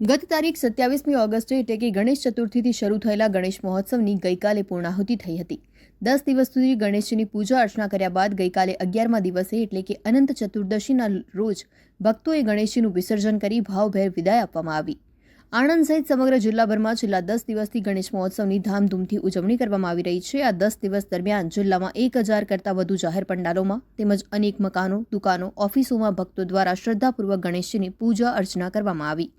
ગત તારીખ સત્યાવીસમી ઓગસ્ટે એટલે કે ગણેશ ચતુર્થીથી શરૂ થયેલા ગણેશ મહોત્સવની ગઈકાલે પૂર્ણાહુતિ થઈ હતી. દસ દિવસ સુધી ગણેશજીની પૂજા અર્ચના કર્યા બાદ ગઈકાલે અગિયારમા દિવસે એટલે કે અનંત ચતુર્દશીના રોજ ભક્તોએ ગણેશજીનું વિસર્જન કરી ભાવભેર વિદાય આપવામાં આવી. આણંદ સહિત સમગ્ર જિલ્લાભરમાં છેલ્લા દસ દિવસથી ગણેશ મહોત્સવની ધામધૂમથી ઉજવણી કરવામાં આવી રહી છે. આ દસ દિવસ દરમિયાન જિલ્લામાં એક હજાર કરતાં વધુ જાહેર પંડાલોમાં તેમજ અનેક મકાનો, દુકાનો, ઓફિસોમાં ભક્તો દ્વારા શ્રદ્ધાપૂર્વક ગણેશજીની પૂજા અર્ચના કરવામાં આવી.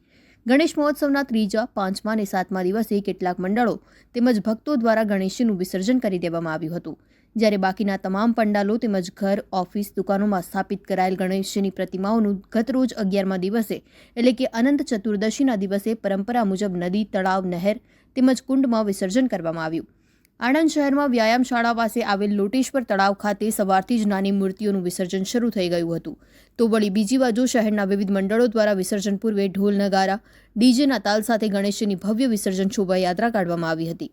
ગણેશ મહોત્સવના ત્રીજા, પાંચમા અને સાતમા દિવસે કેટલાક મંડળો તેમજ ભક્તો દ્વારા ગણેશજીનું વિસર્જન કરી દેવામાં આવ્યું હતું. જ્યારે બાકીના તમામ પંડાલો તેમજ ઘર, ઓફિસ, દુકાનોમાં સ્થાપિત કરાયેલ ગણેશજીની પ્રતિમાઓનું ગતરોજ અગિયારમા દિવસે, એટલે કે અનંત ચતુર્દશીના દિવસે પરંપરા મુજબ નદી, તળાવ, નહેર તેમજ કુંડમાં વિસર્જન કરવામાં આવ્યું. આણંદ શહેરમાં વ્યાયામ શાળા પાસે આવેલ લોટેશ્વર તળાવ ખાતે સવારથી જ નાની મૂર્તિઓનું વિસર્જન શરૂ થઈ ગયું હતું. તો વળી બીજી બાજુ શહેરના વિવિધ મંડળો દ્વારા વિસર્જન પૂર્વે ઢોલ નગારા, ડીજેના તાલ સાથે ગણેશજીની ભવ્ય વિસર્જન શોભાયાત્રા કાઢવામાં આવી હતી.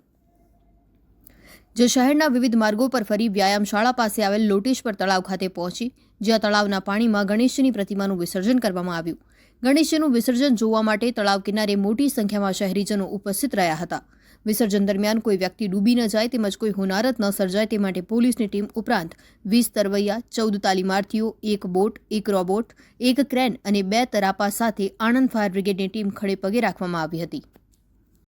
જે શહેરના વિવિધ માર્ગો પર ફરી વ્યાયામ શાળા પાસે આવેલ લોટેશ્વર તળાવ ખાતે પહોંચી, જ્યાં તળાવના પાણીમાં ગણેશજીની પ્રતિમાનું વિસર્જન કરવામાં આવ્યું. ગણેશજીનું વિસર્જન જોવા માટે તળાવ કિનારે મોટી સંખ્યામાં શહેરીજનો ઉપસ્થિત રહ્યા હતા. વિસર્જન દરમિયાન કોઈ વ્યક્તિ ડૂબી ન જાય તેમજ કોઈ હોનારત ન સર્જાય તે માટે પોલીસની ટીમ ઉપરાંત વીસ તરવૈયા, ચૌદ તાલીમાર્થીઓ, એક બોટ, એક રોબોટ, એક ક્રેન અને બે તરાપા સાથે આણંદ ફાયર બ્રિગેડની ટીમ ખડે પગે રાખવામાં આવી હતી.